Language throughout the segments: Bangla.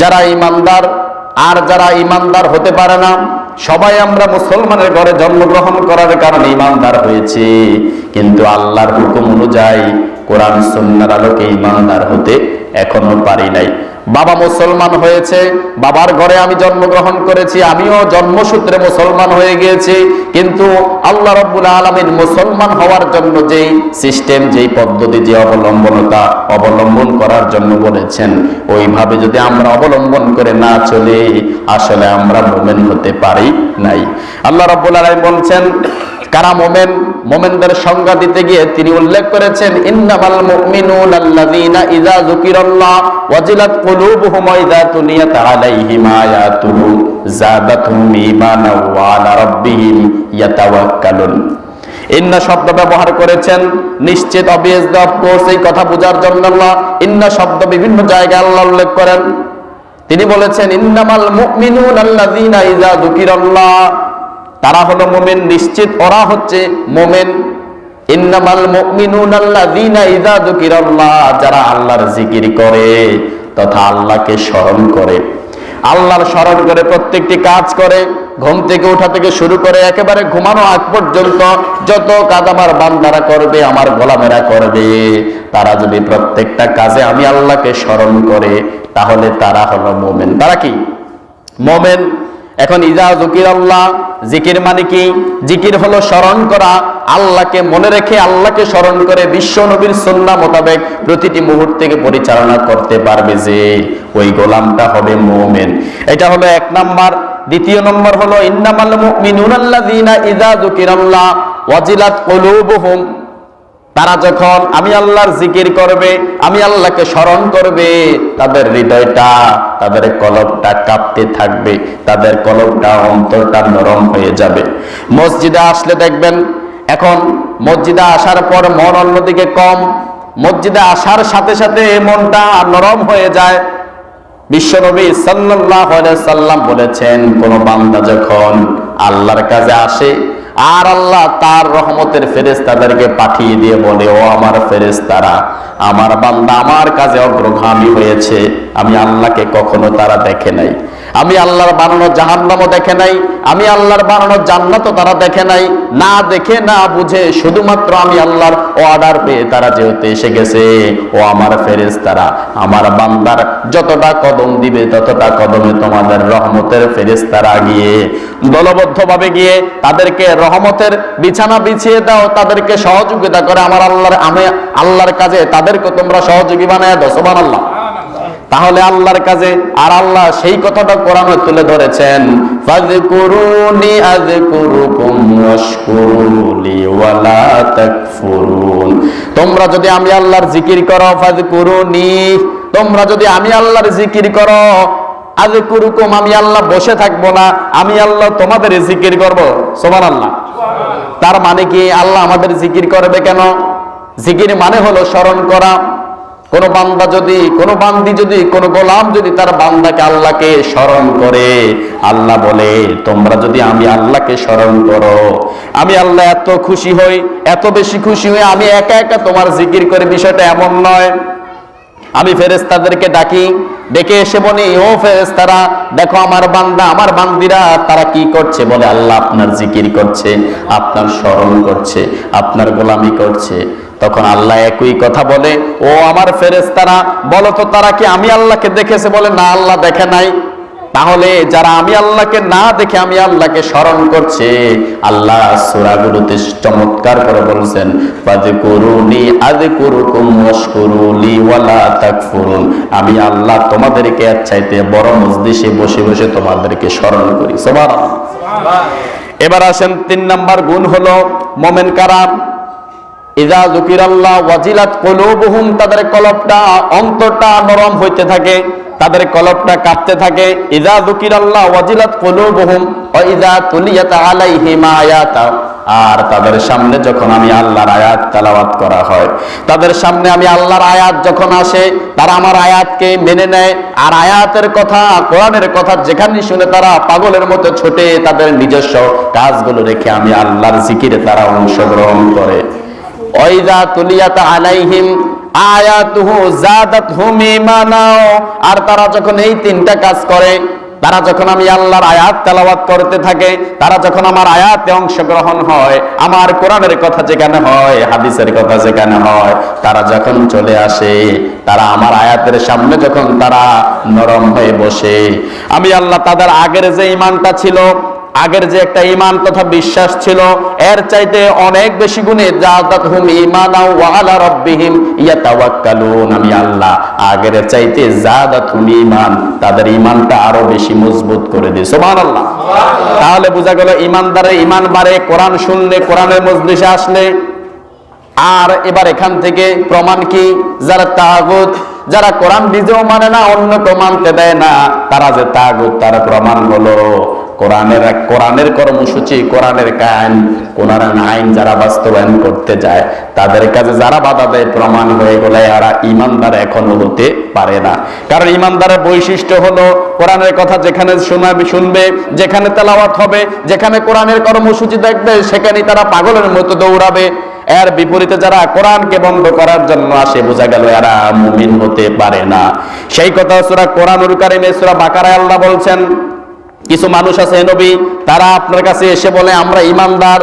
যারা ইমানদার, আর যারা ইমানদার হতে পারে না, সবাই আমরা মুসলমানের ঘরে জন্মগ্রহণ করার কারণে ইমানদার হয়েছে। কিন্তু আল্লাহর হুকুম অনুযায়ী কোরআন সন্ন্যার আলোকে ইমানদার হতে এখনও পারি নাই। বাবা মুসলমান হয়েছে, বাবার ঘরে আমি জন্মগ্রহণ করেছি, আমিও জন্মসূত্রে মুসলমান হয়ে গিয়েছি, কিন্তু আল্লাহ রব্বুল আলমিন মুসলমান হওয়ার জন্য যেই সিস্টেম, যেই পদ্ধতি, যে অবলম্বনতা অবলম্বন করার জন্য বলেছেন, ওইভাবে যদি আমরা অবলম্বন করে না চলে, আসলে আমরা মোমেন হতে পারি নাই। আল্লাহ রব্বুল আলম বলছেন কারা মোমেন? মোমেনদের সংজ্ঞা দিতে গিয়ে তিনি উল্লেখ করেছেন, ইন্নামাল মুমিনুন ইযা যুকিরাল্লাহ ওয়াজিলাত কুলুবুহুম ইযা আলাইহিম আয়াতুহু যাদাতুহুম ঈমানা ওয়া আলা রাব্বিহিম ইয়াতাওয়াক্কালুন। ইন্না শব্দ ব্যবহার করেছেন, নিশ্চিত অবিয়াস অফ কোর্স এই কথা বোঝার জন্য আল্লাহ ইন্না শব্দ বিভিন্ন জায়গায় আল্লাহ উল্লেখ করেন। তিনি বলেছেন, ইন্নামাল মুমিনুন আল্লাযীনা ইযা যুকিরাল্লাহ তারা হলো মোমেন, নিশ্চিত ওরা হচ্ছে মোমেন। ইন্নামাল মুমিনুন আল্লাযীনা ইযা যুকিরাল্লাহ, যারা আল্লাহর জিকির করে তথা আল্লাহকে স্মরণ করে। আল্লাহর স্মরণ করে প্রত্যেকটি কাজ করে, ঘুম থেকে ওঠা থেকে শুরু করে একেবারে ঘুমানো আগ পর্যন্ত যত কাজ আমার বান্দারা করবে, আমার গোলামেরা করবে, তারা যদি প্রত্যেকটা কাজে আমি আল্লাহকে স্মরণ করে, তাহলে তারা হলো মোমেন। তারা কি? মোমেন। এখন ইজা জুকির আল্লাহ, জিকির মানে কি? জিকির হলো স্মরণ করা, আল্লাহকে মনে রেখে আল্লাহকে স্মরণ করে বিশ্ব নবীর সন্না মোতাবেক প্রতিটি মুহূর্তকে পরিচালনা করতে পারবে যে ওই গোলামটা হবে মোমেন। এটা হলো এক নাম্বার। দ্বিতীয় নম্বর হলো, ইন্নামাল মুমিনুনাল্লাযীনা ইযা যুকিরাল্লাহ ওয়াজিলাত কুলুবুহুম। তারা যখন আমি আল্লাহর জিকির করবে, আমি আল্লাহকে স্মরণ করবে, তাদের হৃদয়টা, তাদের কলবটা কাঁপতে থাকবে, তাদের কলবটা, অন্তরটা নরম হয়ে যাবে। মসজিদে আসলে দেখবেন, এখন মসজিদে আসার পর মন অন্যদিকে কম, মসজিদে আসার সাথে সাথে মনটা নরম হয়ে যায়। বিশ্বনবী আলাইহি সাল্লাম বলেছেন, কোন বান্দা যখন আল্লাহর কাছে আসে আর আল্লাহ তার রহমতের ফেরেস্তাদেরকে পাঠিয়ে দিয়ে বলে, ও আমার ফেরেস্তারা আমার বান্দা আমার কাজে অগ্রগামী হয়েছে। আমি আল্লাহকে কখনো তারা দেখে নাই। আমি আল্লাহর বানানো জাহান্নামও দেখে নাই, আমি আল্লাহর বানানো জান্নাতও তারা দেখে নাই। না দেখে, না বুঝে, শুধুমাত্র আমি আল্লাহর অর্ডার পেয়ে তারা যেহেতু এসে গেছে। ও আমার ফেরেস তারা আমার বান্দার যতটা কদম দিবে, ততটা কদমে তোমাদের রহমতের ফেরেস তারা গিয়ে, দলবদ্ধভাবে গিয়ে তাদেরকে রহমতের বিছানা বিছিয়ে দাও, তাদেরকে সহযোগিতা করে আমার আল্লাহর আমি, আল্লাহর কাজে তাদেরকে তোমরা সহযোগী বানায় দো সোবান আল্লাহ তাহলে আল্লাহর কাজে আর আল্লাহ সেই কথাটা কোরআনে তুলে ধরেছেন, ফাযকুরুনি আযকুরুকুম ওয়াশকুরুলি ওয়ালা তাকফুরুন। তোমরা যদি আমি আল্লাহর জিকির করো, ফাযকুরুনি, তোমরা যদি আমি আল্লাহর জিকির করো, আযকুরুকুম, আমি আল্লাহ বসে থাকব না, আমি আল্লাহ তোমাদের জিকির করব। সুবহানাল্লাহ। তার মানে কি আল্লাহ আমাদের জিকির করবে কেন? জিকির মানে হলো স্মরণ করা। কোন বান্দা যদি, কোন বান্দি যদি, কোন গোলাম যদি তার বান্দাকে আল্লাহকে স্মরণ করে, আল্লাহ বলে, তোমরা যদি আমি আল্লাহকে স্মরণ করো, আমি আল্লাহ এত খুশি হই, এত বেশি খুশি হই, আমি একা একা তোমার জিকির করে বিষয়টা এমন নয়। আমি ফেরেস্তাদেরকে ডাকি, ডেকে এসে বলি, ও ফেরেস্তারা দেখো আমার বান্দা, আমার বান্দিরা, তারা কি করছে? বলে, আল্লাহ আপনার জিকির করছে, আপনার স্মরণ করছে, আপনার গোলামি করছে। তখন আল্লাহ একই কথা বলে ও আমার ফেরেস্তারা বলো তো তারা কি আমি আল্লাহকে দেখেছে? বলে না আল্লাহ দেখে নাই। তাহলে যারা আমি আল্লাহকে না দেখে আমি আল্লাহকে স্মরণ করছে আল্লাহ সূরাগুলোতে চমৎকার করে বলছেন আমি আল্লাহ তোমাদেরকে এর চাইতে বড় মজলিসে বসে বসে তোমাদেরকে স্মরণ করি। সুবহানাল্লাহ। এবার আসেন তিন নাম্বার গুণ হলো মোমেন কারাম। ইজা জুকিরাল্লাহ ওয়াজিলাত কুলুবুহুম, তাদের কলবটা অন্তরটা নরম হইতে থাকে, তাদের কলবটা কাঁপতে থাকে। ইজা জুকিরাল্লাহ ওয়াজিলাত কুলুবুহুম ওয়া ইজা তুলিয়াত আলাইহিম আয়াতা, আর তাদের সামনে যখন আমি আল্লাহর আয়াত তেলাওয়াত করা হয়, তাদের সামনে আমি আল্লাহর আয়াত যখন আসে, তারা আমার আয়াতকে মেনে নেয়, আর আয়াতের কথা, কোরআনের কথা যেখানে শুনে তারা পাগলের মতো ছোটে তাদের নিজস্ব কাজগুলো রেখে আমি আল্লাহর জিকিরে তারা অংশগ্রহণ করে। আর তারা যখন এই তিনটা কাজ করে, তারা যখন আমি আল্লাহর আয়াত তেলাওয়াত করতে থাকে, তারা যখন আমার আয়াতে অংশগ্রহণ হয়, আমার কোরআনের কথা যেখানে হয়, হাদিসের কথা যেখানে হয়, তারা যখন চলে আসে, তারা আমার আয়াতের সামনে যখন তারা নরম হয়ে বসে, আমি আল্লাহ তাদের আগের যে ইমানটা ছিল আগের যে একটা ইমান তথা বিশ্বাস ছিল এর চাইতে অনেক বেশি গুণে জাদাতহুম ঈমানাও ওয়া আলা রাব্বিহিম ইয়াতাওয়াক্কালুন। আমি আল্লাহ আগের চাইতে জাদাতহুম ঈমান তাদের ঈমানটা আরও বেশি মজবুত করে দিই। সুবহানাল্লাহ। তাহলে বোঝা গেল ঈমানদারের ঈমান বাড়ে কোরআন শুনলে কোরআনের মজলিসে আসলে। আর এবার এখান থেকে প্রমাণ কি? যারা তাগুত যারা কোরআন নিজেও মানে না অন্যকে মানতে দেয় না তারা যে তাগুত তারা প্রমাণ হলো কোরআনের কোরআনের কর্মসূচি, কোরআনের কায়ন কোরআনের আইন যারা বাস্তবায়ন করতে যায়, তাদের কাছে যারা বাধা দেয়, প্রমাণ হয়ে গেলে এরা ইমানদার এখনও হতে পারে না। কারণ ইমানদারের বৈশিষ্ট্য হলো কোরআনের কথা যেখানে শোনাবে, শুনবে, যেখানে তেলাওয়াত হবে, যেখানে কোরআনের কর্মসূচি দেখবে সেখানেই তারা পাগলের মতো দৌড়াবে। এর বিপরীতে যারা কোরআনকে বন্ধ করার জন্য আসে, বোঝা গেল এরা মুমিন হতে পারে না। সেই কথা সুরা কোরআনুল কারিমে সুরা বাকারায় আল্লাহ বলছেন কিছু মানুষ আছে নবী, তারা আপনার কাছে এসে বলে, আমরা ইমানদার।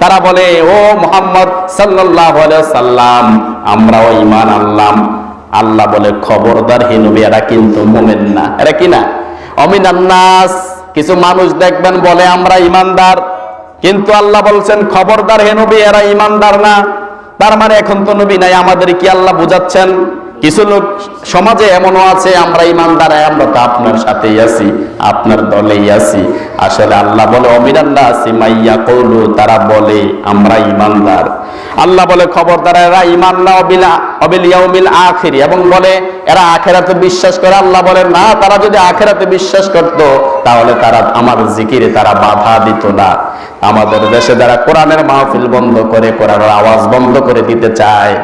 তারা বলে, ও মুহাম্মদ সাল্লাম আমরাও ঈমান আনলাম। আল্লাহ বলে, খবরদার হে নবী, এরা কিন্তু মুমিন না। এরা কি না? অমিনান্নাস কিছু মানুষ দেখবেন বলে, আমরা ইমানদার কিন্তু আল্লাহ বলছেন, খবরদার হে নবী, এরা ইমানদার না। তার মানে এখন তো নবী নাই, আমাদের কি আল্লাহ বুঝাচ্ছেন? কিছু লোক সমাজে এমনও আছে, আমরা ইমানদার, আমরা তো আপনার সাথেই আছি, আপনার দলেই আছি। আসলে আল্লাহ বলে অমিরান্না আছি মাইয়া কৌলু তারা বলে, আমরা ইমানদার। আল্লাহ বলে, খবরদার, এরা ইমান না অবিলা অবিল ইয়াউমিল আখিরি। এবং বলে, এরা আখেরাতে বিশ্বাস করে। আল্লাহ বলে, না, তারা যদি আখেরাতে বিশ্বাস করত, তাহলে তারা, আমার জিকিরে তারা বাধা দিত না। আমাদের দেশে যারা কোরআনের মাহফিল বন্ধ করে, কোরআনের আওয়াজ বন্ধ করে দিতে চায়,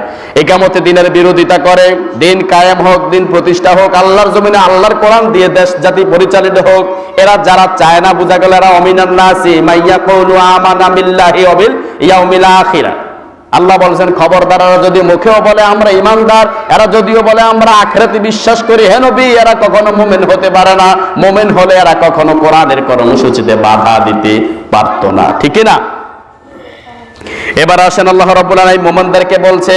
একামতে দিনের বিরোধিতা করে, দিন কায়েম হোক, দিন প্রতিষ্ঠা হোক, আল্লাহর জমিনে আল্লাহর কোরআন দিয়ে দেশ জাতি পরিচালিত হোক, এরা যারা চায় না, বোঝা গেল এরা অমিনান নাসি মাইয়া কৌলু আমানা বিল্লাহি অবিল ইয়াউমিল আখিরা। আল্লাহ বলছেন খবরদার এরা যদি মুখেও বলে আমরা ইমানদার, এরা যদিও বলে আমরা আখেরাতে বিশ্বাস করি, হে নবী, এরা কখনো মোমেন হতে পারে না। মোমেন হলে এরা কখনো কোরআনের কর্মসূচিতে বাধা দিতে পারতো না। ঠিক না? এবার আসেন, আল্লাহ রব্বুল আলামিন মোমেনদেরকে বলছে,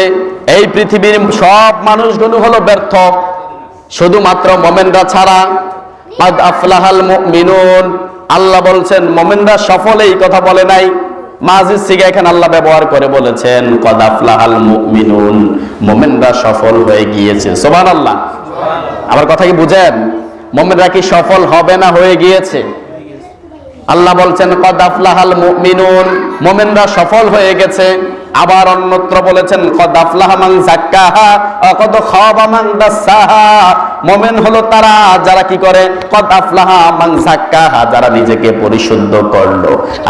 এই পৃথিবীর সব মানুষগুলো হলো ব্যর্থ। শুধুমাত্র মোমেনরা ছাড়া। আফলাহাল মুমিনুন। আল্লাহ বলছেন, মোমেনরা সফল এই কথা বলে নাই। মাজিদ সিগা এখানে আল্লাহ ব্যবহার করে বলেছেন কদাফলাহাল মুমিনুন। মোমেনরা সফল হয়ে গিয়েছে। সুবহানাল্লাহ। আমার কথা কি বুঝেন? মোমেনরা কি সফল হবে না হয়ে গিয়েছে? আল্লাহ বলছেন কদাফলাহাল মুমিনুন। মুমিনরা সফল হয়ে গেছে। আবার অন্যত্র বলেছেন, কদ আফলাহা মান মান মুমিন হলো তারা, যারা কি করে? কদ যারা নিজেকে পরিশুদ্ধ করল।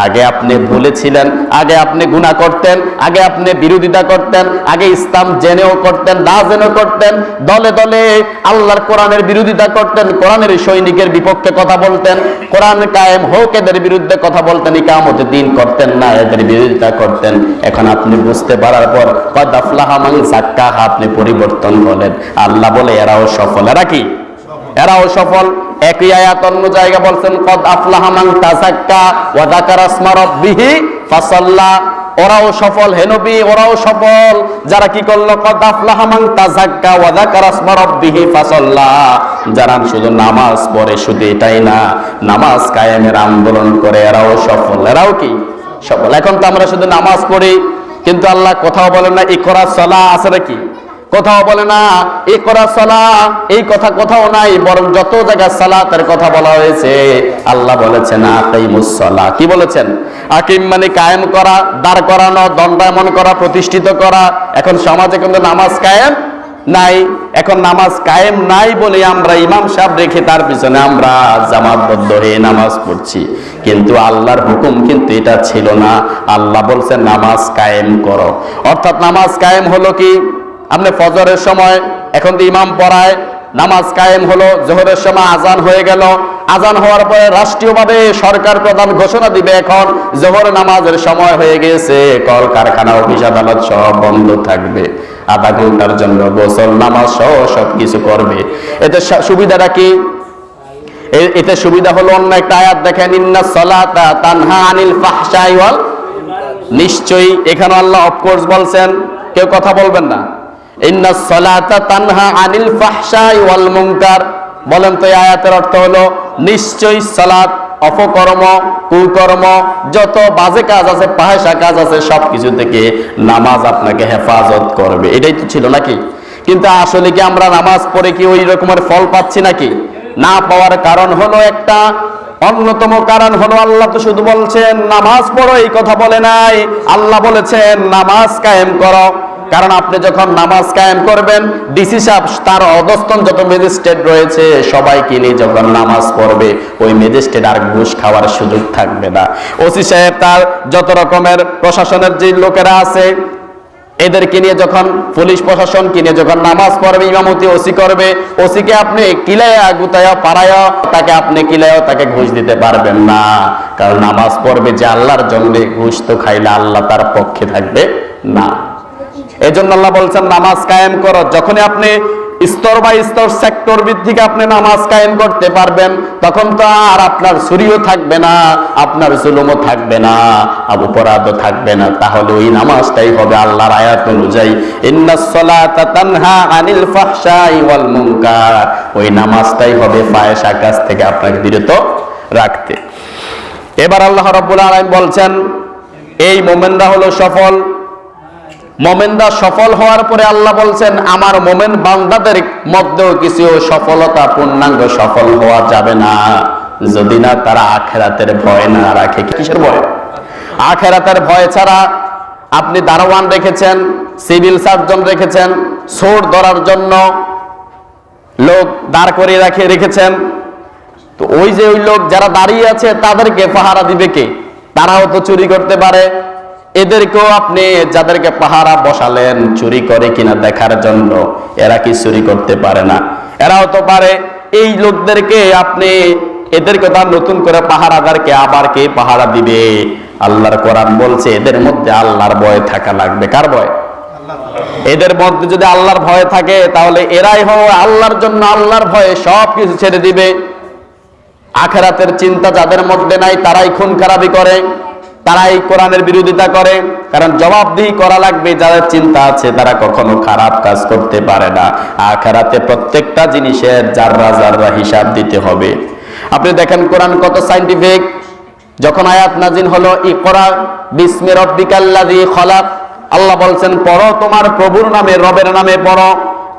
আগে আপনি ভুলেছিলেন, আগে আপনি গুনাহ করতেন, আগে আপনি বিরোধিতা করতেন, আগে ইসলাম জেনেও করতেন, না জেনেও করতেন, দলে দলে আল্লাহর কোরআনের বিরোধিতা করতেন, কোরআনের সৈনিকের বিপক্ষে কথা বলতেন, কোরআন কায়েম হোক, এদের বিরুদ্ধে কথা বলতেন ইকামতে দিন করতেন না, এদের বিরোধিতা করতেন। এখন আপনি বুঝতে পারার পর কদ আফলাহা আপনি পরিবর্তন হলেন। আল্লাহ বলে, এরাও সফল। এরা কি? এরাও সফল। একই আয়াত অন্য জায়গা বলছেন কদ আফলাহা মান তাযাক্কা ওয়া যাকারা ইসমা রাব্বিহি ফাসাল্লা। ওরাও সফল। হেনবি ওরাও সফল। যারা কি করল? যারা শুধু নামাজ পড়ে, শুধু এটাই না, নামাজ কায়েমের আন্দোলন করে, এরাও সফল। এরাও কি? সফল। এখন তো আমরা শুধু নামাজ পড়ি। কিন্তু আল্লাহ কোথাও বলে না এ ইকরা সালা আছে নাকি? কোথাও বলে না এ করা সালা, এই কথা কোথাও নাই, বরং যত জায়গায় সালাতের কথা বলা হয়েছে, আল্লাহ বলেছেন, আকিমুস সালা। কি বলেছেন? আকিম মানে কায়েম করা, দাঁড় করানো, দণ্ডায়মন করা, প্রতিষ্ঠিত করা। এখন সমাজে কিন্তু নামাজ কায়েম নাই, এখন নামাজ কায়েম নাই বলে আমরা ইমাম সাহেব রেখে তার পিছনে আমরা জামাতবদ্ধ হয়ে নামাজ পড়ছি। কিন্তু আল্লাহর হুকুম কিন্তু এটা ছিল না। আল্লাহ বলছে, নামাজ কায়েম করো। অর্থাৎ নামাজ কায়েম হলো কি? আপনি ফজরের সময় এখন তো ইমাম পড়ায় নামাজ কায়েম হলো, জোহরের সময় আজান হয়ে গেল। আজান হওয়ার পরে রাষ্ট্রীয়ভাবে সরকার প্রধান ঘোষণা দিবে এখন, জোহর নামাজের সময় হয়ে গেছে কল কারখানা অফিস, আদালত সব বন্ধ থাকবে। আধা ঘণ্টার জন্য গোসল, নামাজ সহ সব কিছু করবে। এতে সুবিধাটা কি? এতে সুবিধা হলো অন্য একটা আয়াত দেখেন, ইন্না সলাতা তানহা আনিল ফাহশাই ওয়াল নিশ্চয়ই এখানে আল্লাহ অফকোর্স বলছেন। কেউ কথা বলবেন না? বলেন তো আয়াতের অর্থ হলো, নিশ্চয়ই সালাত, অপকর্ম, কুকর্ম, যত বাজে কাজ আছে, পাহেসা কাজ আছে, সবকিছু থেকে নামাজ আপনাকে হেফাজত করবে। এটাই তো ছিল নাকি? কিন্তু আসলে কি আমরা নামাজ পড়ে কি ওই রকমের ফল পাচ্ছি নাকি? না পাওয়ার কারণ হলো একটা, অন্যতম কারণ হলো আল্লাহ তো শুধু বলছেন, নামাজ পড়ো, এই কথা বলে নাই। আল্লাহ বলেছেন, নামাজ কায়েম করো। কারণ আপনি যখন নামাজ কায়েম করবেন, ডিসি সাহেব তার অধস্তন যত ম্যাজিস্ট্রেট রয়েছে সবাইকে নিয়ে যখন নামাজ পড়বে, ওই ম্যাজিস্ট্রেট আর ঘুষ খাওয়ার সুযোগ থাকবে না। ওসি সাহেব তার যত রকমের প্রশাসনের যে লোকেরা আছে, এদেরকে নিয়ে যখন, পুলিশ প্রশাসন কিনে যখন নামাজ পড়বে, ইমামতি ওসি করবে, ওসিকে আপনি কিলায়া, গুতায়া পাড়ায়া তাকে আপনি কিলায়া, তাকে ঘুষ দিতে পারবেন না। কারণ নামাজ পড়বে যে আল্লাহর জন্য, ঘুষ তো খাইলে আল্লাহ তার পক্ষে থাকবে না। এই জন্য আল্লাহ বলছেন, নামাজ কায়েম করো। যখনই আপনি স্তর বাই স্তর সেক্টর ভিত্তিক আপনি নামাজ কায়েম করতে পারবেন, তখন তো আর আপনার সুরিও থাকবে না, আপনার জুলুমও থাকবে না অপরাধও থাকবে না। তাহলে ওই নামাজটাই হবে আল্লাহর আয়াত অনুযায়ী। ইন্নাস সালাতা তানহা আনিল ফাহশাই ওয়াল মুনকার। ওই নামাজটাই হবে ফায়সা কাজ থেকে আপনাকে বিরত রাখতে। এবার আল্লাহ রাব্বুল আলামিন বলছেন, এই মোমেনরা হলো সফল। মোমেনরা সফল হওয়ার পরে আল্লাহ বলছেন, আমার মোমেন বান্দাদের মধ্যেও কিছু সফলতা, পূর্ণাঙ্গ সফল হওয়া যাবে না। যদি না, তারা আখেরাতের ভয় না রাখে। কিসের ভয়? আখেরাতের ভয় ছাড়া আপনি দারোয়ান রেখেছেন, সিভিল সার্জন রেখেছেন, সোর ধরার জন্য লোক দাঁড় করিয়ে রাখে রেখেছেন। তো ওই যে ওই লোক যারা দাঁড়িয়ে আছে, তাদেরকে পাহারা দিবে কে? তারাও তো চুরি করতে পারে। এদেরকেও আপনি যাদেরকে পাহারা বসালেন, চুরি করে কিনা দেখার জন্য, এরা কি চুরি করতে পারে না? এরাও তো পারে। এই লোকদেরকে আপনি এদেরকে তার নতুন করে পাহারাদারকে আবার কে পাহারা দিবে? আল্লাহর কোরআন বলছে, এদের মধ্যে আল্লাহর ভয় থাকা লাগবে। কার ভয়? এদের মধ্যে যদি আল্লাহর ভয় থাকে, তাহলে এরাই হো আল্লাহর জন্য আল্লাহর ভয়ে সব কিছু ছেড়ে দিবে। আখেরাতের চিন্তা যাদের মধ্যে নাই, তারাই খুন খারাপি করে। তারাই কোরআনের বিরোধিতা করে। কারণ জবাবদিহি করা লাগবে, যাদের চিন্তা আছে তারা কখনো খারাপ কাজ করতে পারে না। আখেরাতে প্রত্যেকটা জিনিসের যাররা যাররা হিসাব দিতে হবে। আপনি দেখেন কোরআন কত সাইন্টিফিক যখন আয়াত নাজিন হলো, ইকরা বিসমি রব্বিকাল্লাযী খলাক। আল্লাহ বলছেন, পড়ো তোমার প্রভুর নামে, রবের নামে পড়ো।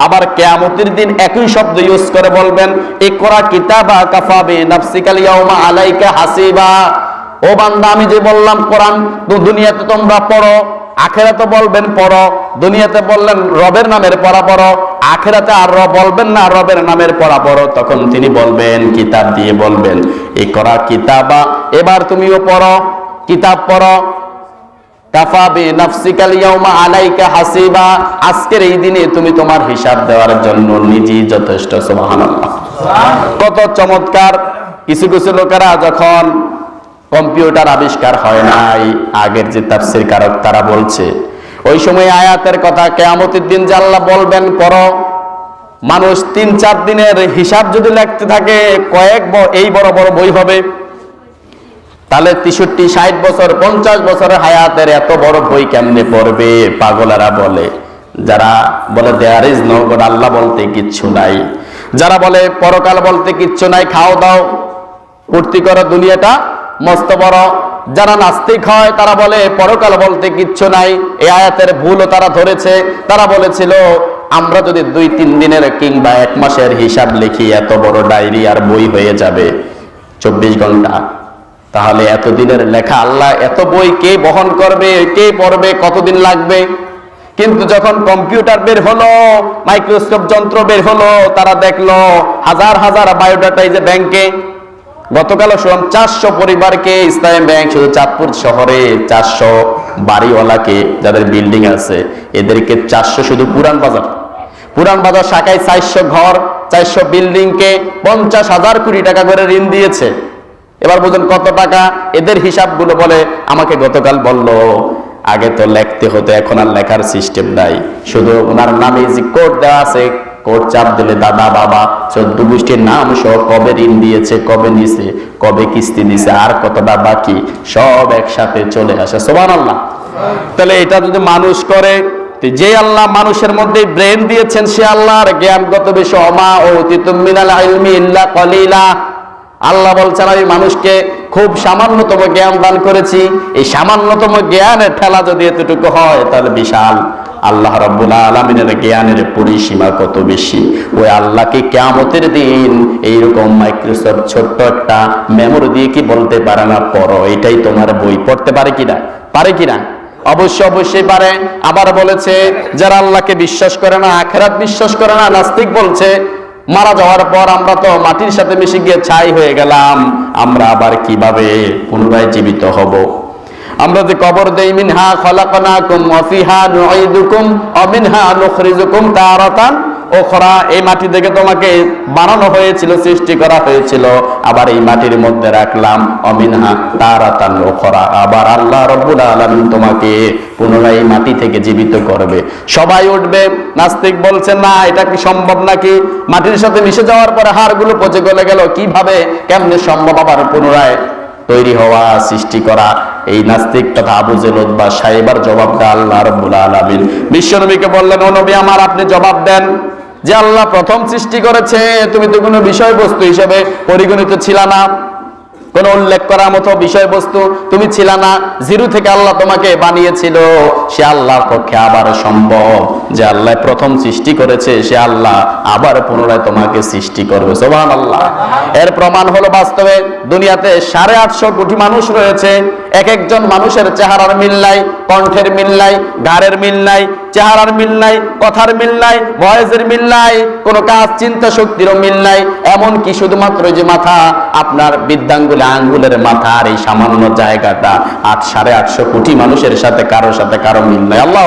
আবার কেয়ামতের দিন একই শব্দ ইউজ করে বলবেন, ইকরা কিতাবা কাফাবি নাফসিকাল ইয়াউমা আলাইকা হাসিবা। ও বান্দা আমি যে বললাম কোরআন তো দুনিয়াতে তোমরা পড়ো আখেরাতে বলবেন পড়ো দুনিয়াতে বললেন রবের নামের পড়া পড়ো আখেরাতে আর রব বলবেন না রবের নামের পড়া পড়ো তখন তিনি বলবেন কিতাব দিয়ে বলবেন এই করা কিতাবা এবার তুমিও পড়ো কিতাব পড়ো। আজকের এই দিনে তুমি তোমার হিসাব দেওয়ার জন্য নিজেই যথেষ্ট কত চমৎকার কিছু কিছু লোকেরা যখন কম্পিউটার আবিষ্কার হয় নাই। আগের যে তাফসির কারক তারা বলছে, ওই সময় আয়াতের কথা কেয়ামতের দিন আল্লাহ বলবেন করো মানুষ তিন চার দিনের হিসাব যদি লিখতে থাকে, কয়েক এই বড় বড় বই হবে। তাহলে তেষট্টি, ষাট বছর, পঞ্চাশ বছরের হায়াতের এত বড় বই কেমনে পড়বে? পাগলারা বলে। যারা বলে দেয়ার ইজ নো আল্লাহ বলতে কিচ্ছু নাই। যারা বলে, পরকাল বলতে কিচ্ছু নাই, খাও দাও। ফুর্তি করো দুনিয়াটা। মস্ত বড়। যারা নাস্তিক হয়, তারা বলে, পরকাল বলতে কিচ্ছু নাই। এই আয়াতের ভুলও তারা ধরেছে। তারা বলেছিল, আমরা যদি দুই, তিন দিনের কিংবা এক মাসের হিসাব লিখি, এত বড় ডায়েরি আর বই হয়ে যাবে। চব্বিশ ঘণ্টা। তাহলে এতদিনের লেখা, আল্লাহ, এত বই কে বহন করবে, কে পড়বে, কতদিন লাগবে? কিন্তু যখন কম্পিউটার বের হলো, মাইক্রোস্কোপ যন্ত্র বের হলো, তারা দেখল, হাজার হাজার বায়োডাটা ব্যাংকে। গতকাল শুনলাম চারশো পরিবারকে ইসলামী ব্যাংক, শুধু চাঁদপুর শহরে চারশো বাড়িওয়ালাকে যাদের বিল্ডিং আছে, এদেরকে চারশো শুধু পুরান বাজার। পুরান বাজার শাখায় চারশো ঘর, চারশো বিল্ডিং কে পঞ্চাশ হাজার কোটি টাকা করে ঋণ দিয়েছে। এবার বুঝুন কত টাকা? এদের হিসাবগুলো বলে আমাকে গতকাল বলল, আগে তো লেখতে হতো, এখন আর লেখার সিস্টেম নাই। শুধু ওনার নামে যে কোড দেওয়া আছে কোড চাপ দিলে দাদা, বাবা, চোদ্দ গোষ্ঠীর নাম সহ কবে ঋণ দিয়েছে, কবে নিছে কবে কিস্তি দিছে আর কতটা বাকি, সব একসাথে চলে আসে। সোমান আল্লাহ তাহলে এটা যদি মানুষ করে যে আল্লাহ মানুষের মধ্যে ব্রেন দিয়েছেন, সে আল্লাহর জ্ঞানগত বিষয়, অমা ও ইল্লা কলিলা। আল্লাহ বলছেন, আমি মানুষকে খুব সামান্যতম জ্ঞান দান করেছি। এই সামান্যতম জ্ঞানের ঠেলা যদি এতটুকু হয়, তাহলে বিশাল। আল্লাহ রব্বুল আলমিনের জ্ঞানের পরিসীমা কত বেশি? ওই আল্লাহকে কেয়ামতের দিন এইরকম মাইক্রোসফট ছোট্ট একটা মেমোরি দিয়ে কি বলতে পারে না? পড়ো, এটাই তোমার বই। পড়তে পারে কিনা? পারে কিনা? অবশ্যই অবশ্যই পারে। আবার বলেছে, যারা আল্লাহকে বিশ্বাস করে না, আখেরাত বিশ্বাস করে না, নাস্তিক বলছে, মারা যাওয়ার পর আমরা তো মাটির সাথে মিশে গিয়ে ছাই হয়ে গেলাম, আমরা আবার কীভাবে পুনরায় জীবিত হব? আমরা যে কবর দেই, মিনহা খলাকনাকুম ওয়া ফিহা নুঈদুকুম ওয়া মিনহা নুখরিজুকুম তারাতান। ওখরা, এই মাটি থেকে তোমাকে বানানো হয়েছিল, সৃষ্টি করা হয়েছিল। আবার এই মাটির মধ্যে রাখলাম অমিনহা তারাতান ওখরা। আবার আল্লাহ রব্বুল আলামিন তোমাকে পুনরায় এই মাটি থেকে জীবিত করবে। সবাই উঠবে, নাস্তিক বলছে, না, এটা কি সম্ভব নাকি? মাটির সাথে মিশে যাওয়ার পরে হাড়গুলো পচে গলে গেল। কীভাবে? কেমনে সম্ভব? আবার পুনরায় তৈরি হওয়া, সৃষ্টি করা। এই নাস্তিক তথা আবু জেলদ বা সাহেবার জবাব দেয় আল্লাহ রব্বুল আলমিন বিশ্বনবীকে বললেন, ও নবী আমার, আপনি জবাব দেন যে আল্লাহ প্রথম সৃষ্টি করেছে। তুমি তো কোনো বিষয়বস্তু হিসেবে পরিগণিত ছিল না। কোন উল্লেখ করার মতো বিষয়বস্তু তুমি ছিল না। জিরু থেকে আল্লাহ তোমাকে বানিয়েছিল। সে আল্লাহর পক্ষে আবার সম্ভব। যে আল্লাহ প্রথম সৃষ্টি করেছে, সে আল্লাহ আবার পুনরায় তোমাকে সৃষ্টি করবে। সোহান আল্লাহ এর প্রমাণ হলো বাস্তবে দুনিয়াতে সাড়ে আটশো কোটি মানুষ রয়েছে। এক একজন মানুষের চেহারার মিল নাই, কণ্ঠের মিল নাই গাড়ের মিল নাই, চেহারার মিল নাই, কথার মিল নাই, ভয়েসের মিল নাই, কোনো কাজ চিন্তা শক্তিরও মিল নাই এমন কি শুধুমাত্র যে মাথা, আপনার বৃদ্ধাঙ্গুলে আঙ্গুলের মাথা আর এই সামান্য জায়গাটা আট সাড়ে আটশো কোটি মানুষের সাথে, কারোর সাথে কারও মিল নাই। আল্লাহ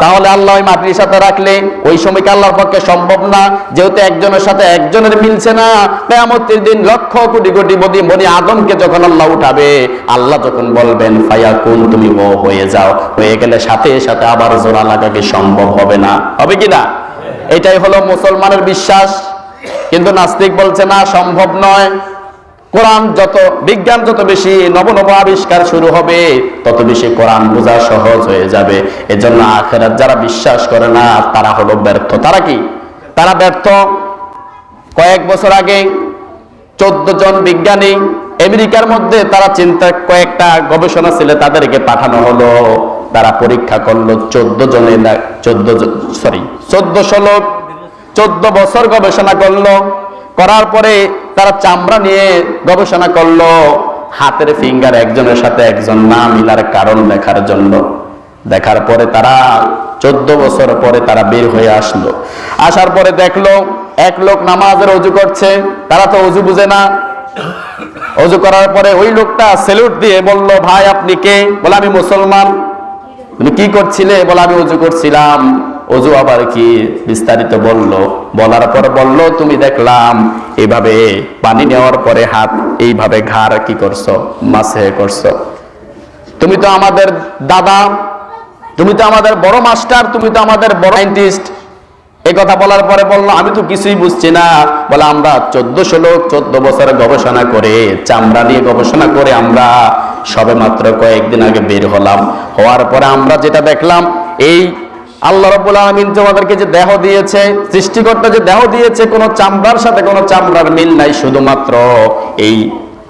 তাহলে আল্লাহ ওই মাটির সাথে রাখলে ওই সময় আল্লাহর পক্ষে সম্ভব না? যেহেতু একজনের সাথে একজনের মিলছে না, কেয়ামতের দিন লক্ষ কোটি কোটি বদি বনি আদমকে যখন আল্লাহ উঠাবে, আল্লাহ যখন বলবেন ফায়া কোন তুমি ও হয়ে যাও। হয়ে গেলে সাথে সাথে আবার জোড়া লাগাকে সম্ভব হবে না। হবে কি না? এটাই হলো মুসলমানের বিশ্বাস। কিন্তু নাস্তিক বলছে, না, সম্ভব নয়। কোরআন যত, বিজ্ঞান যত বেশি নব নব আবিষ্কার শুরু হবে, তত বেশি কোরআন বোঝা সহজ হয়ে যাবে। এজন্য আখেরাত যারা বিশ্বাস করে না, তারা হলো ব্যর্থ। তারা কি? তারা ব্যর্থ। কয়েক বছর আগে চোদ্দ জন বিজ্ঞানী আমেরিকার মধ্যে তারা চিন্তা, কয়েকটা গবেষণা ছিল তাদেরকে পাঠানো হলো। তারা পরীক্ষা করল চোদ্দ জনে চোদ্দ সরি চোদ্দশো লোক, চোদ্দ বছর গবেষণা করল। করার পরে তারা চামড়া নিয়ে গবেষণা করল, হাতের ফিঙ্গার একজনের সাথে একজন না মিলার কারণ দেখার জন্য। দেখার পরে তারা চোদ্দ বছর পরে তারা বের হয়ে আসলো। আসার পরে দেখল, এক লোক নামাজের অজু করছে, তারা তো অজু বুঝে না। অজু করার পরে ওই লোকটা সেলুট দিয়ে বলল, ভাই, আপনি কে? বলে, আমি মুসলমান। কি করছিলে? বলে, আমি অজু করছিলাম। অজু আবার কি বিস্তারিত বলল? বলার পর বলল, তুমি দেখলাম এইভাবে পানি নেওয়ার পরে হাত এইভাবে ঘাড় কি করছ? মাসে করছ? তুমি তো আমাদের দাদা, তুমি তো আমাদের বড় মাস্টার, তুমি তো আমাদের বড় সাইন্টিস্ট এই কথা বলার পরে বলল, আমি তো কিছুই বুঝছি না। বলে, আমরা চোদ্দশো লোক চোদ্দ বছর গবেষণা করে, চামড়া নিয়ে গবেষণা করে আমরা সবে মাত্র কয়েকদিন আগে বের হলাম। হওয়ার পরে আমরা যেটা দেখলাম, এই আল্লাহ রব্বুল আলমিন তোমাদেরকে যে দেহ দিয়েছে, সৃষ্টিকর্তা যে দেহ দিয়েছে, কোনো চামড়ার সাথে কোনো চামড়ার মিল নাই, শুধুমাত্র এই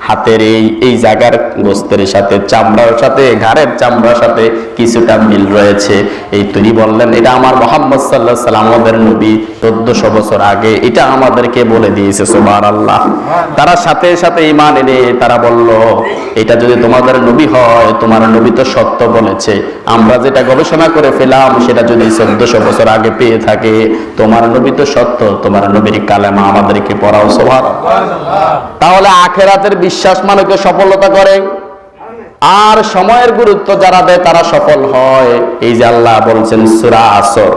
হাতের এই এই জায়গার গোস্তের সাথে, চামড়ার সাথে, ঘাড়ের চামড়ার সাথে কিছুটা মিল রয়েছে। এই তিনি বললেন, এটা আমার মোহাম্মদ সাল্লাহ সাল্লাম, আমাদের নবী চোদ্দশো বছর আগে। এটা আমাদেরকে বলে দিয়েছে সুবার আল্লাহ তারা সাথে সাথে ইমান এনে তারা বলল, এটা যদি তোমাদের নবী হয়, তোমার নবী তো সত্য বলেছে। আমরা যেটা গবেষণা করে ফেলাম, সেটা যদি চোদ্দশো বছর আগে পেয়ে থাকে, তোমার নবী তো সত্য, তোমার নবীর কালেমা আমাদেরকে পড়াও সোভার তাহলে আখেরাতের বিশ্বাস মানুষকে সফলতা করে। আর সময়ের গুরুত্ব যারা দেয় তারা সফল হয়। এই যে আল্লাহ বলছেন সুরা আসর,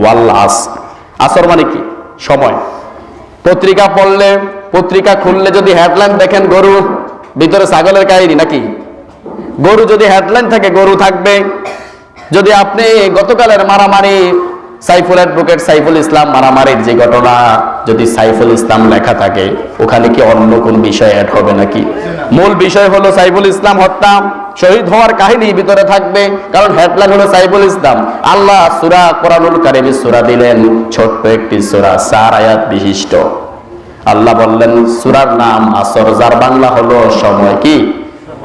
ওয়াল আস। আসর মানে কি? সময়। পত্রিকা পড়লে, পত্রিকা খুললে যদি হেডলাইন দেখেন গরু, ভিতরে ছাগলের কাহিনী নাকি? গরু যদি হেডলাইন থাকে, গরু থাকবে। যদি আপনি গতকালের মারামারি, সাইফুল অ্যাডভোকেট সাইফুল ইসলাম মারামারির যে ঘটনা যদি সাইফুল ইসলাম লেখা থাকে ওখানে কি অন্য কোন বিষয় অ্যাড হবে নাকি? মূল বিষয় হলো সাইফুল ইসলাম হত্যা, শহীদ হওয়ার কাহিনী ভিতরে থাকবে, কারণ হেডলাইন হলো সাইফুল ইসলাম। আল্লাহ সুরা কোরআনুল কারিমের সুরা দিলেন, ছোট্ট একটি সুরা, চার আয়াত বিশিষ্ট। আল্লাহ বললেন, সুরার নাম আসর, যার বাংলা হলো সময় কি?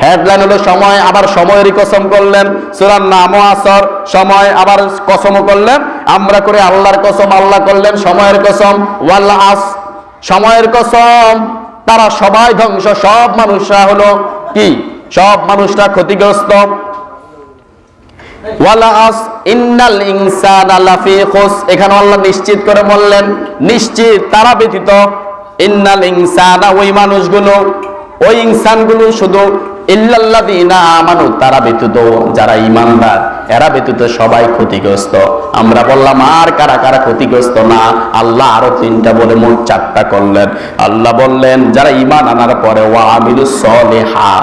হেডলাইন হলো, সময় আবার সময়েরই কসম করলেন। সুরার নামও আসর, সময় আবার কসমও করলেন। আমরা করে আল্লাহর কসম, আল্লাহ করলেন সময়ের কসম। ওয়াল আস, সময়ের কসম, তারা সবাই ধ্বংস, সব মানুষরা হলো কি? সব মানুষরা ক্ষতিগ্রস্ত। ওয়ালা ইন্নাল ইনসানা লাফি খুস। এখানে আল্লাহ নিশ্চিত করে বললেন, নিশ্চিত, তারা ব্যতীত ইন্নাল ইনসানা ওই মানুষগুলো, ওই ইনসানগুলো শুধু ইল্লাল্লাযিনা আমানু, তারা ব্যতীত যারা ঈমানদার, এরা ব্যতীত সবাই ক্ষতিগ্রস্ত। আমরা বললাম, আর কারা কারা ক্ষতিগ্রস্ত না? আল্লাহ আরও তিনটা বলে মোট চারটা করলেন। আল্লাহ বললেন, যারা ঈমান আনার পরে, ওয়া আমিলুস সলিহা,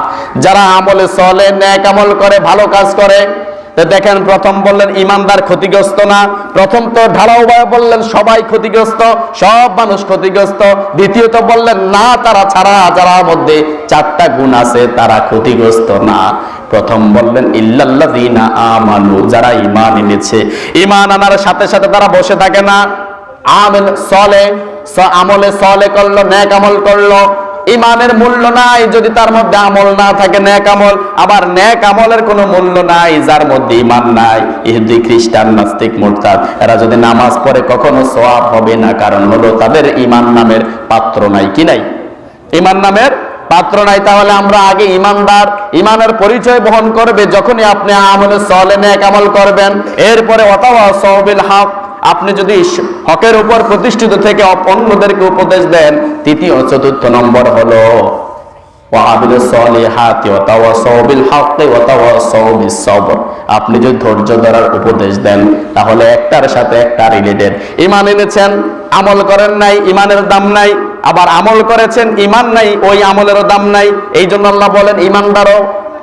যারা আমলে সলে, নেক আমল করে, ভালো কাজ করে দেখেন, প্রথম বললেন, ইমানদার ক্ষতিগ্রস্ত না। প্রথম তো ঢালাও ভাবে বললেন, সবাই ক্ষতিগ্রস্ত, সব মানুষ ক্ষতিগ্রস্ত। দ্বিতীয়ত বললেন, না, তারা ছাড়া যারা মধ্যে চারটা গুণ আছে, তারা ক্ষতিগ্রস্ত না। প্রথম বললেন, ইল্লাল্লাযীনা আমানু, যারা ঈমান এনেছে। ঈমান আনার সাথে সাথে তারা বসে থাকে না। আমল সলে আমলে সলে করল, নেক আমল করল। ইমানের মূল্য নাই, যদি তার মধ্যে আমল না থাকে ন্যাক আমল। আবার ন্যাক আমলের কোনো মূল্য নাই, যার মধ্যে ইমান নাই। ইহুদি, খ্রিস্টান, নাস্তিক, মোরতাদ, এরা যদি নামাজ পড়ে, কখনো সওয়াব হবে না। কারণ হলো তাদের ইমান নামের পাত্র নাই কি নাই? ইমান নামের পাত্র নাই। তাহলে আমরা আগে ইমানদার, ইমানের পরিচয় বহন করবে। যখনই আপনি আমলে সলে ন্যাক আমল করবেন, এরপরে অথবা সহবিল হক আপনি যদি হকের উপর প্রতিষ্ঠিত থেকে অন্যদেরকে উপদেশ দেন, তৃতীয় চতুর্থ নম্বর হলো আপনি যদি ধৈর্য ধরার উপদেশ দেন, তাহলে একটার সাথে একটা রিলেটেড ঈমান এনেছেন, আমল করেন নাই, ঈমানের দাম নাই, আবার আমল করেছেন, ঈমান নাই, ওই আমলেরও দাম নাই এই জন্য আল্লাহ বলেন, ঈমানদারও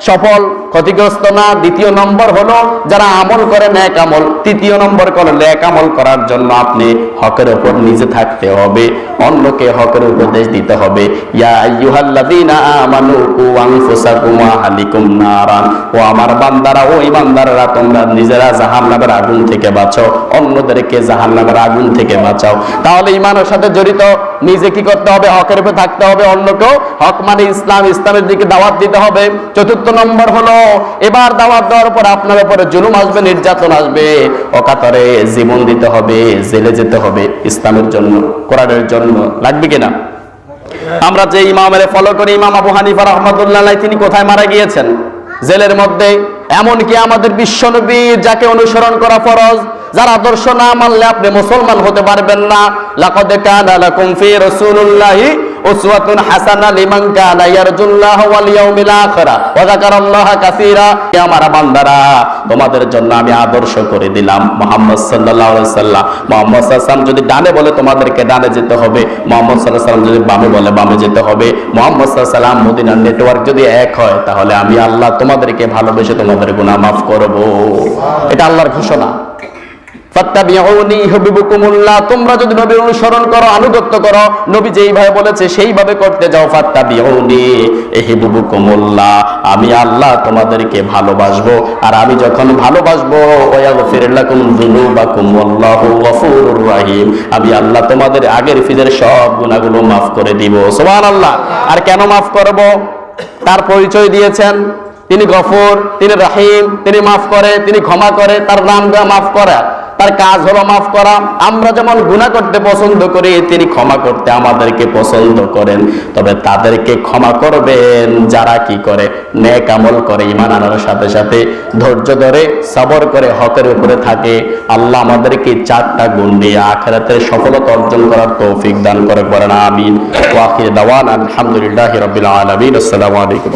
সফল। ক্ষতিগ্রস্ত না, দ্বিতীয় নম্বর হলো যারা আমল করে ন্যাক আমল, তৃতীয় নম্বর করে ন্যাক আমল করার জন্য আপনি হকের উপর নিজে থাকতে হবে, অন্যকে হকের উপদেশ দিতে হবে। ইয়া আইয়ুহাল্লাযীনা আমানু কু আনফুসাকুম ওয়া আহলিকুম নারান। ও আমার বান্দারা, ও ইমানদাররা, তোমরা নিজেরা জাহান্নামের আগুন থেকে বাঁচো অন্যদেরকে জাহান্নামের আগুন থেকে বাঁচাও। তাহলে ইমানের সাথে জড়িত, নিজে কি করতে হবে? হকের উপর থাকতে হবে, অন্যকেও হক মানে ইসলাম, ইসলামের দিকে দাওয়াত দিতে হবে। চতুর্থ নম্বর হলো এবার দাওয়াত দেওয়ার পর আপনার উপরে জুলুম আসবে, নির্যাতন আসবে। অকাতরে জীবন দিতে হবে, জেলে যেতে হবে, ইসলামের জন্য কোরআনের জন্য লাগবে কিনা? আমরা যে ইমামের ফলো করি, ইমাম আবু হানিফা রহমতুল্লাহ তিনি কোথায় মারা গিয়েছেন? জেলের মধ্যে। এমনকি আমাদের বিশ্বনবী যাকে অনুসরণ করা ফরজ, যার আদর্শ না মানলে আপনি মুসলমান হতে পারবেন না। লাকাদ কানা লাকুম ফি রাসূলুল্লাহি উসওয়াতুন হাসানা লিমান কানা ইয়ারজুল্লাহ ওয়াল ইয়াউমিল ওয়া যাকারাল্লাহ কাসীরা। হে আমার বান্দারা, তোমাদের জন্য আমি আদর্শ করে দিলাম। মুহাম্মদ সাল্লাল্লাহু আলাইহি সাল্লাম, মুহাম্মদ সাল্লাল্লাহু যদি ডানে বলে তোমাদেরকে ডানে যেতে হবে, মুহাম্মদ সাল্লাল্লাহু যদি বামে বলে বামে যেতে হবে, মুহাম্মদ সাল্লাল্লাহু আলাইহি মদিনার নেটওয়ার্ক যদি এক হয়, তাহলে আমি আল্লাহ তোমাদেরকে ভালোবেসে তোমাদের গুনাহ মাফ করব। এটা আল্লাহর ঘোষণা। তোমরা যদি নবীর অনুসরণ করো, আনুগত্য করো, নবী যেইভাবে বলেছে, সেইভাবে করতে যাও ইউহিব্বুকুমুল্লাহ, আমি আল্লাহ তোমাদেরকে ভালোবাসবো, আর আমি যখন ভালোবাসবো আমি আল্লাহ তোমাদের আগের ফিজের সব গুনাহগুলো মাফ করে দিব, সুবহানাল্লাহ। আর কেন মাফ করব? তার পরিচয় দিয়েছেন, তিনি গফর, তিনি রাহিম, তিনি মাফ করে, তিনি ক্ষমা করে, তার নাম দেওয়া মাফ করা। তার কাজ হলো মাফ করা। আমরা যেমন গুনাহ করতে পছন্দ করি, তিনি ক্ষমা করতে আমাদেরকে পছন্দ করেন। তবে তাদেরকে ক্ষমা করবেন যারা কি করে? নেক আমল করে ইমান আনার সাথে সাথে ধৈর্য ধরে, সবর করে, হকের উপরে থাকে। আল্লাহ আমাদেরকে চারটা গুণ দিয়ে আখেরাতের সফলতা অর্জন করার তৌফিক দান করে করেন আমিন। ওয়াকির দাওয়ান, আলহামদুলিল্লাহ রবিল আলমিন। আসসালামু আলাইকুম